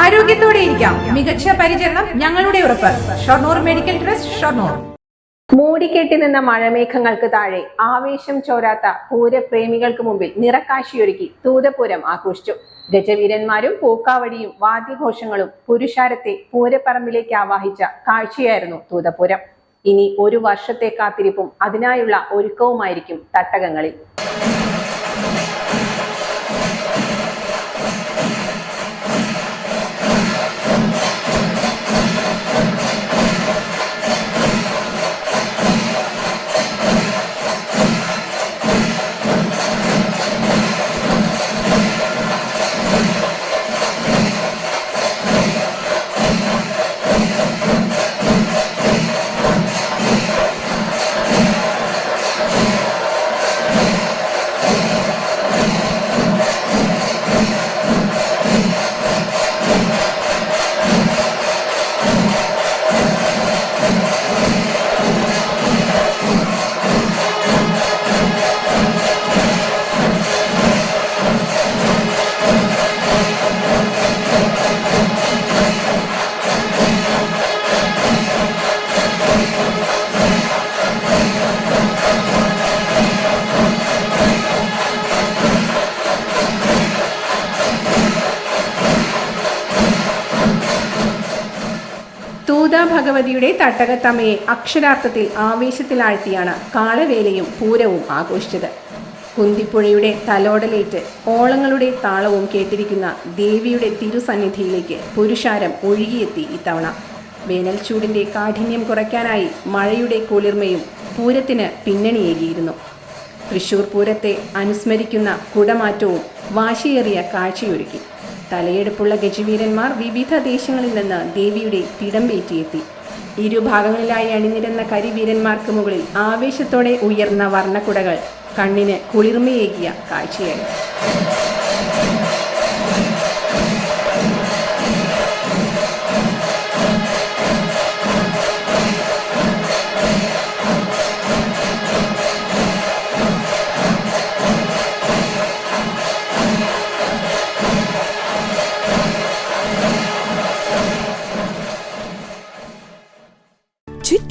ആരോഗ്യത്തോടെ ഇരിക്കാം. മികച്ച പരിചരണം ഞങ്ങളുടെ ഉറപ്പ്. Shoranur medical trust Shoranur. മൂടിക്കെട്ടി നിന്ന മഴമേഘങ്ങൾക്ക് താഴെ ആവേശം ചോരാത്ത പൂരപ്രേമികൾക്ക് മുമ്പിൽ നിറക്കാശിയൊരുക്കി തൂതപൂരം ആഘോഷിച്ചു. ഗജവീരന്മാരും പൂക്കാവടിയും വാദ്യഘോഷങ്ങളും പുരുഷാരത്തെ പൂരപ്പറമ്പിലേക്ക് ആവാഹിച്ച കാഴ്ചയായിരുന്നു തൂതപൂരം. ഇനി ഒരു വർഷത്തെ കാത്തിരിപ്പും അതിനായുള്ള ഒരുക്കവുമായിരിക്കും തട്ടകങ്ങളിൽ. തൂത ഭഗവതിയുടെ തട്ടകത്തമ്മയെ അക്ഷരാർത്ഥത്തിൽ ആവേശത്തിലാഴ്ത്തിയാണ് കാളവേലയും പൂരവും ആഘോഷിച്ചത്. കുന്തിപ്പുഴയുടെ തലോടലേറ്റ് ഓളങ്ങളുടെ താളവും കേട്ടിരിക്കുന്ന ദേവിയുടെ തിരുസന്നിധിയിലേക്ക് പുരുഷാരം ഒഴുകിയെത്തി ഇത്തവണ. വേനൽച്ചൂടിന്റെ കാഠിന്യം കുറയ്ക്കാനായി മഴയുടെ കുളിർമയും പൂരത്തിന് പിന്നണിയേകിയിരുന്നു. തൃശൂർ പൂരത്തെ അനുസ്മരിക്കുന്ന കുടമാറ്റവും വാശിയേറിയ കാഴ്ചയൊരുക്കി. തലയെടുപ്പുള്ള ഗജവീരന്മാർ വിവിധ ദേശങ്ങളിൽ നിന്ന് ദേവിയുടെ തിടമ്പേറ്റിയെത്തി. ഇരുഭാഗങ്ങളിലായി അണിനിരുന്ന കരിവീരന്മാർക്ക് മുകളിൽ ആവേശത്തോടെ ഉയർന്ന വർണക്കുടകൾ കണ്ണിന് കുളിർമയേകിയ കാഴ്ചയായി